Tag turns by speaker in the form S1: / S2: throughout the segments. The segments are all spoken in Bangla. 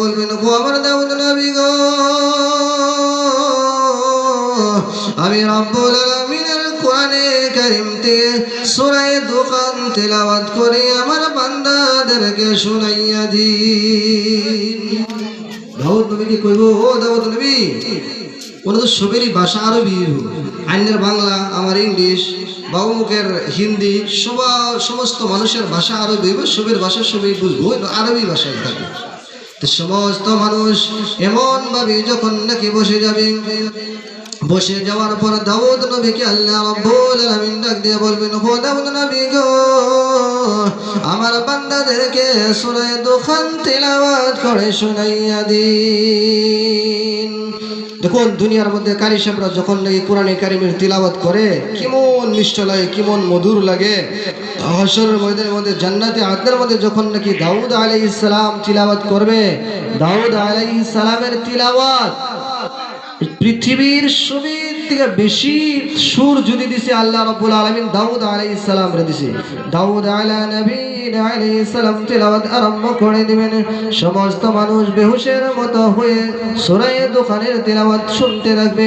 S1: বলবেন গো আমার দাউদ নবী গো, আমি রব্বুল আলামিনের কোরআনে কারীম থেকে দোকান তেলাওয়াত করে, আমার বান্দাদেরকে শুনাইয়া দিন। দাউদ নবীকে কইব, ও দাউদ নবী ওনাদের সবেরই ভাষা আরবি, আইনের বাংলা, আমার ইংলিশ বা অমুকের হিন্দি সবার সমস্ত মানুষের ভাষা আরবি হইবে সবের ভাষা সবই বুঝব আরবি ভাষায় থাকবে। তো সমস্ত মানুষ এমন ভাবে যখন নাকি বসে যাবে, বসে যাওয়ার পর দাউদ নবীকে আল্লাহ রব্বুল আলামিন ডাক দিয়ে বলবেন ও দাউদ নবী গো, আমার বান্দাদেরকে সূরা দুখান তেলাওয়াত করে শুনাইয়া দিন। দেখুন, দুনিয়ার মধ্যে কারি সাহেবরা যখন নাকি কোরআনে কারিমের তিলাবাত করে, কেমন মিষ্ট লাগে, কেমন মধুর লাগে। হসরের ময়দানের মধ্যে, জান্নাতে আদনের মধ্যে যখন নাকি দাউদ আলাইহিস সালাম তিলাওয়াত করবে, দাউদ আলাইহিস সালামের তিলাওয়াত। পৃথিবীর সবের থেকে বেশি সুর যদি দিছে আল্লাহ রাব্বুল আলামিন, দাউদ আলাইহিস সালাম রে দিছে। দাউদ আলা নবী আলাইহিস সালাম তেলাওয়াত আরম্ভ করে দিবেন। সমস্ত মানুষ বেহুশের মতো হয়ে সূরা দোকানের তেলাওয়াত শুনতে থাকবে।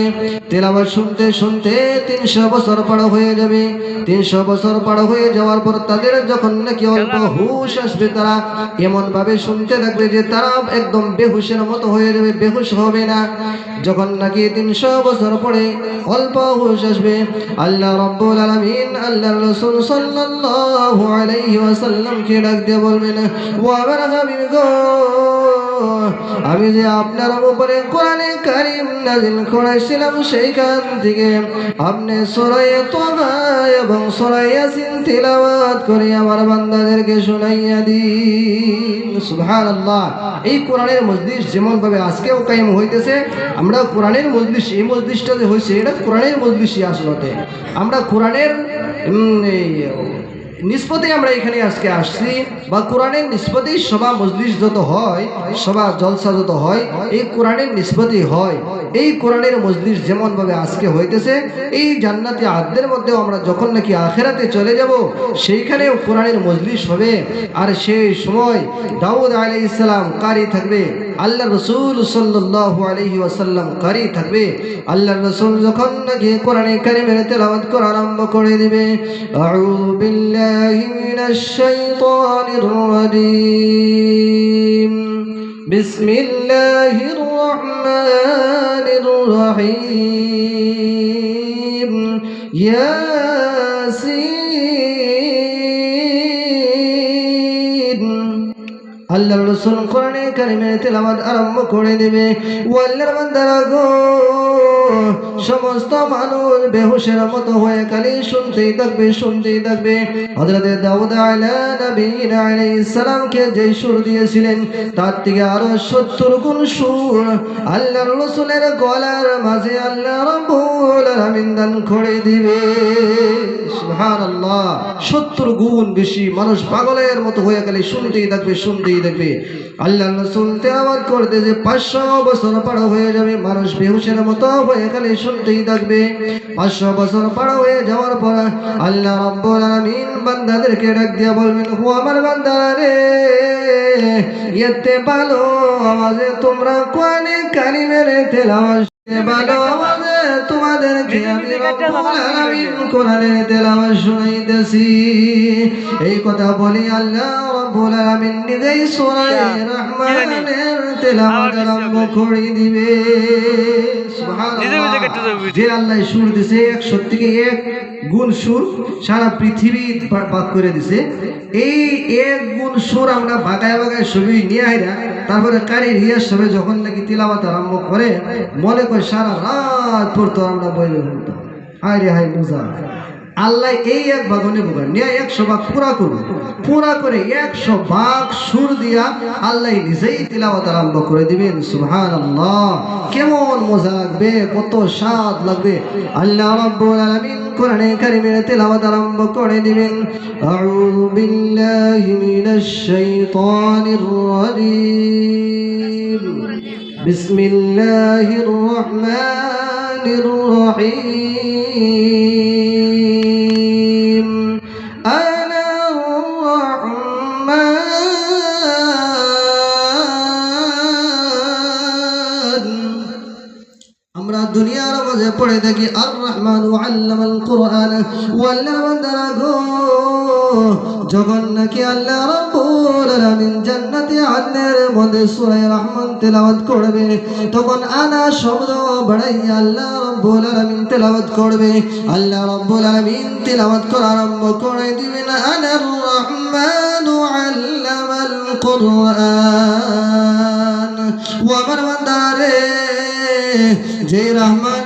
S1: তেলাওয়াত শুনতে শুনতে 300 বছর পার হয়ে যাবে। 300 বছর পার হয়ে যাওয়ার পর তাদের যখন নাকি অল্প হুশ আসবে তারা এমন ভাবে শুনতে থাকবে যে তারা একদম বেহুশের মতো হয়ে যাবে, বেহুশ হবে না। যখন নাকি তিনশো বছর পরে অল্প হুশ আসবে। আল্লাহ রব্বুল আলামিন আল্লাহর রাসূল সাল্লাল্লাহু আলাইহি ডাক দিয়ে বলবেন ও আমার হাবিব গো, আমি যে আপনার উপরে কোরআনে কারীম নাযিল করেছিলাম সেইখান থেকে আপনি সরাইয়ে তোবা এবং সরাইয়া ইয়াসিন তিলাওয়াত করে আমার বান্দাদেরকে শুনাইয়া দিন সুবহানাল্লাহ। এই কোরআনের মজলিস যেমন ভাবে আজকেও কায়েম হইতেছে আমরা কোরআনের মজলিস, এই মজলিসটা যে হয়েছে এটা কোরআনের মজলিসই আসলতে আমরা কোরআনের নিষ্পত্তি আমরা এখানে আজকে আসছি। বা কোরআনের নিষ্পত্তি সভা মজলিস যত হয়, সভা জলসা যত হয়, এই কোরআনের নিষ্পত্তি হয়। এই কোরআনের মজলিস যেমন ভাবে আজকে হইতেছে, এই জান্নাতি আদ্যের মধ্যেও আমরা যখন নাকি আখেরাতে চলে যাব, সেইখানেও কোরআনের মজলিস হবে। আর সেই সময় দাউদ আলী ইসলাম কারি থাকবে আল্লাহ রসুল সাল্লাহ আলহি ওয়াসাল্লাম কারি থাকবে আল্লাহ রসুল যখন নাকি কোরআনে কারিমের তেলাওয়াত করা আরম্ভ করে দিবে আউযু বিল্লাহি মিনাশ শাইতানির রাজীম বিসমিল্লাহির রহমানির রহিম ইয়াসিন আল্লাহ রসুল কোরআনে কারিমে তেলাবাদ আরম্ভ করে দেবে। ও আল্লাহর বান্দারা গো সমস্ত মানুষ বেহুশের মতো হয়ে খালি শুনতেই থাকবে শুনতেই থাকবে। হযরত দাউদ আলা নবীন আলাইহিস সালামকে যে সুর দিয়েছিলেন, তার থেকে আরও 70 গুণ সুর আল্লাহর রাসূলের গলার মাঝে আল্লাহ রাব্বুল আলামিন করে দিবে। 70 গুণ বেশি মানুষ পাগলের মতো হয়ে গেলে শুনতেই থাকবে শুনতেই থাকবে। আল্লাহ রাসূল তেলাওয়াত করতে যে 500 বছর পার হয়ে যাবে, মানুষ বেহুশের মতো হয়ে গেলে শুনতেই থাকবে। 500 বছর পাড়া হয়ে যাওয়ার পর আল্লাহ রব্বুল আলামিন বান্দাদেরকে ডাক দিয়া বলবেন হু আমার বান্দা রে, এতে ভালো আওয়াজে তোমরা কোরআনে কারিমের তেলাওয়াত ভালো আওয়াজে তোমাদেরকে আমি রব্বুল আলামিন কোরআনের তেলাওয়াত শুনাইতেছি। এই কথা বলি আল্লাহ রব্বুল আলামিন নিজেই সূরা রহমানের তেলাওয়াত আরম্ভ করে দিবে। সুবহানাল্লাহ। যে আল্লাহ সুর দিছে 100 থেকে এক গুণ সুর সারা পৃথিবী করে দিছে। এই এক গুণ সুর আমরা বাগায় বাগায় ছবি নিয়ে আইরা তারপরে কারি রিয়াজ সবে যখন নাকি তিলাওয়াত আরম্ভ করে মনে করে সারা রাত পড়তো আমরা হায় রে, হায় আল্লাহ এই এক বাগনে নিয়ে একশো ভাগ পুরা করবে পুরা করে একশো ভাগ সুর দিয়া আল্লাহ নিজেই আরম্ভ করে দিবেন সুবহান আল্লাহ কেমন মজা লাগবে, কত স্বাদ লাগবে। আল্লাহ রাব্বুল আলামিন কোরআনে কারিমের আরম্ভ করে দিবেন, আউযু বিল্লাহি মিনাশ শাইতানির রাজীম। বিসমিল্লাহির الرحيم পড়ে থাকি আর রহমান কোরআন যখন নাকি আল্লাহ আদনের মধ্যে রহমান করবে। তখন আনা শব্দ বাড়াইয়া আল্লাহ করবে। আল্লাহ রাব্বুল আলামিন তেলাওয়াত করা আরম্ভ করে দিবেন রহমান আল্লামাল কোরআন। ও আমার বান্দারে, যে রহমান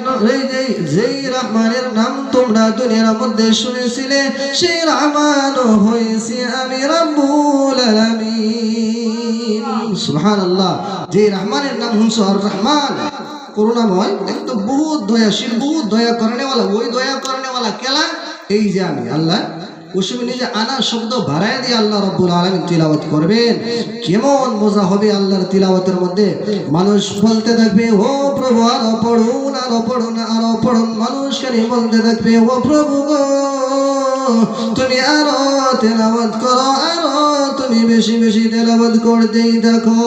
S1: যেই রহমানের নাম তোমরা দুনিয়ার মধ্যে শুনেছিলে, সেই রহমান হয়েছি আমি রব্বুল যে রহমানের নাম হুনছো আর রহমান, করুণাময়, একদম বহুত দয়াশীল, বহুত দয়া করেনেওয়ালা ওই দয়া করেনেওয়ালা কেলা? এই যে আমি, আল্লাহ ওসব নিজে আনা শব্দ বাড়ায় দিয়ে আল্লাহ রব্বুল আলমিন তিলাওয়াত করবেন। কেমন মজা হবে আল্লাহর তিলাওয়াতের মধ্যে? মানুষ বলতে থাকবে, ও প্রভু, আরও পড়ুন আরও পড়ুন আরও পড়ুন। মানুষ খালি বলতে থাকবে, ও প্রভু গো, তুমি আরও তেলাওয়াত করো, আরও তুমি বেশি বেশি তেলাওয়াত করতেই দেখো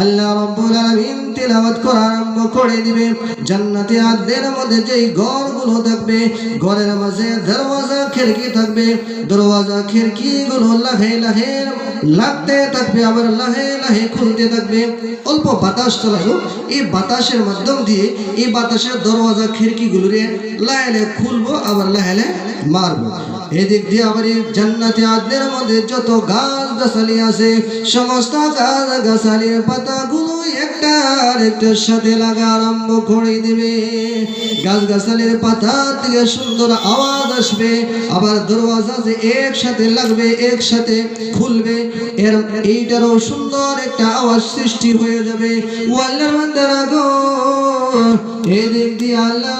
S1: আল্লাহ রব্বুল আলামিন তেলাওয়াত করা আরম্ভ করে দিবে। জান্নাতে আদের মধ্যে যেই ঘরগুলো থাকবে, ঘরের মাঝে দরওয়াজা খিড়কি থাকবে, দরওয়াজা খিড়কি গুলো লাহে লাহে লাগতে থাকবে, আবার লাহে লাহে খুলতে থাকবে। অল্প বাতাস চলালো, এই বাতাসের মাধ্যম দিয়ে এই বাতাসের দরওয়াজা খিড়কি গুলোরে লাহে খুলবো, আবার লাহে লাহে মারবো। এদিক দিয়ে আবার এই জান্নাতে আদনের মধ্যে যত গাছ গাছালি আছে, সমস্ত গাছ গাছালির পাতাগুলো একটা আরেকটার সাথে লাগা আরম্ভ করে দেবে। পাতা থেকে সুন্দর আওয়াজ আসবে, আবার দরওয়াজা যে একসাথে লাগবে, একসাথে খুলবে, এর এইটারও সুন্দর একটা আওয়াজ সৃষ্টি হয়ে যাবে। ওয়াল্লার এদিক দিয়ে আল্লাহ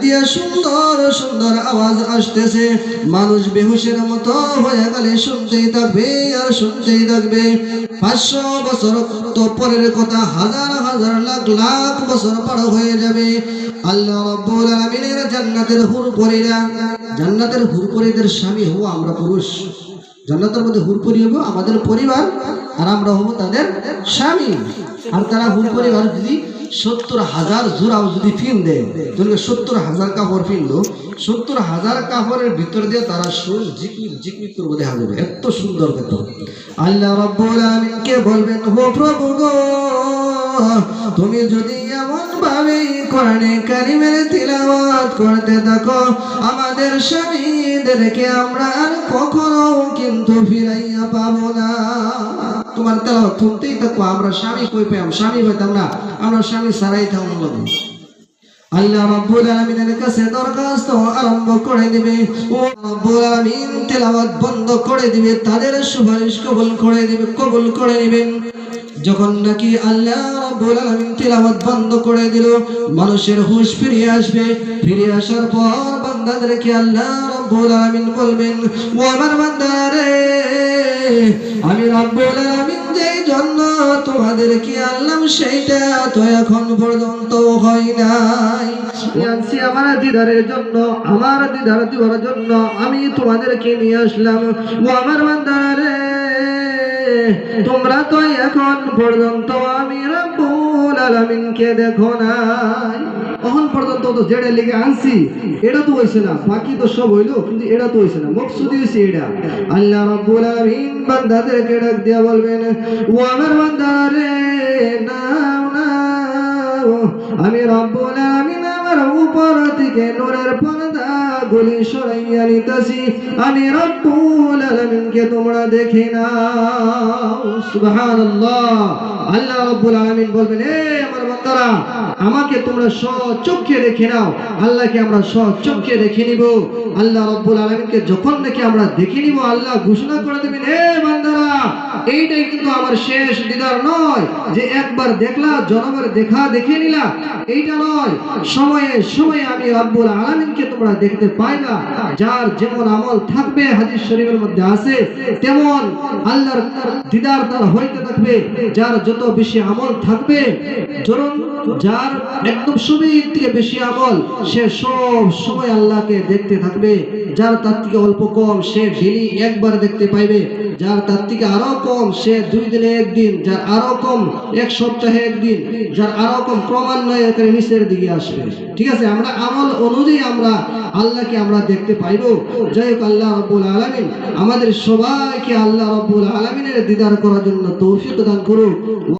S1: দিয়ে সুন্দর সুন্দর আওয়াজ আসতেছে। মানুষ মতো হয়ে গেলে থাকবে আর থাকবে। পাঁচশো বছর তো পরের কথা হাজার হাজার লাখ লাখ বছর হয়ে যাবে। জান্নাতের হুরপরিদের স্বামী হব আমরা পুরুষ। জান্নাতের মধ্যে হুরপুরি হব আমাদের পরিবার আর আমরা হব তাদের স্বামী। আর তারা হুর পরিবার যদি সত্তর হাজার জোড়াও যদি ফিন দেয় তাহলে সত্তর হাজার কাপড় ফিনলো, সত্তর হাজার কাপড়ের ভিতর দিয়ে তারা সুর জিকির জিকির করব দেখা যাবে। এত সুন্দর কথা আল্লাহ রব্বুল আলামিনকে বলবেন হো প্রভু গো তুমি যদি এমন ভাবে কোরআনে কারিমের তিলাওয়াত করতে থাকো, আমাদের স্বামীদেরকে আমরা আর কখনো কিন্তু ফিরাইয়া পাবো না। তোমার তেলাওয়াত শুনতেই থাকো, আমরা স্বামী কই পেলাম স্বামী হইতাম না, আমরা স্বামী সারাই থাকব আল্লাহ রাব্বুল কাছে দরখাস্ত আরম্ভ করে দিবে। ও তেলাওয়াত বন্ধ করে দিবে, তাদের সুপারিশ কবুল করে দিবে, কবুল করে নেবেন। যখন নাকি আল্লাহ আল্লাহ আমি তোমাদেরকে সেইটা তো এখন পর্যন্ত হয় নাই। আনছি আমার দিদারের জন্য, আমার দিদার দিবার জন্য, আমি তোমাদেরকে নিয়ে আসলাম। ও আমার বান্দারে তোমরা তো এখন পর্যন্ত আমি রব্বুল দেখো নাই? পর্যন্ত তো আনছি, এটা তো না, বাকি তো সব হইল, কিন্তু এটা তো না এটা। আল্লাহ আলামিন বান্দাদেরকে ডাক দিয়া বলবেন, ও আমার বান্দারে নাও নাও। আমি রব্বুল আলামিন আমার উপর থেকে নূরের পর্দা গুলি সরাইয়া নিতাছি। আমি রব্বুল আলামিনকে তোমরা দেখে নাও। সুবহানাল্লাহ। আল্লাহ রব্বুল আলামিন বলবেন, এ আমার বান্দারা, আমাকে তোমরা চোখে দেখে নাও। আল্লাহকে আমরা চোখে দেখে নিব। আল্লাহ রব্বুল আলামিনকে যখন নাকি আমরা দেখে নিব, আল্লাহ ঘোষণা করে দেবেন, এ বান্দারা এইটাই কিন্তু আমার শেষ দিদার নয়, যে একবার দেখলা, জনমের দেখা দেখে নিলা। এইটা নয়, সময়ে সময়ে আমি রব্বুল আলমিনকে তোমরা দেখতে পাই না যার যেমন আমল থাকবে, হাদিস শরীফের মধ্যে আছে, তেমন আল্লাহর দিদার তার হইতে থাকবে। যার যত বেশি আমল থাকবে ধরুন যার একদম সবই থেকে বেশি আমল, সে সব সময় আল্লাহকে দেখতে থাকবে। যার তার থেকে অল্প কম সে ডেলি একবার দেখতে পাইবে। যার তার থেকে আরও কম সে দুই দিনে একদিন, যার আরও কম এক সপ্তাহে একদিন, যার আরও কম ক্রমান্বয়ে নিচের দিকে আসবে। ঠিক আছে? আমরা আমল অনুযায়ী আমরা আল্লাহকে আমরা দেখতে পাইব। যাই হোক, আল্লাহ রব্বুল আলমিন আমাদের সবাইকে আল্লাহ রব্বুল আলমিনের দিদার করার জন্য তৌফিক দান করুক।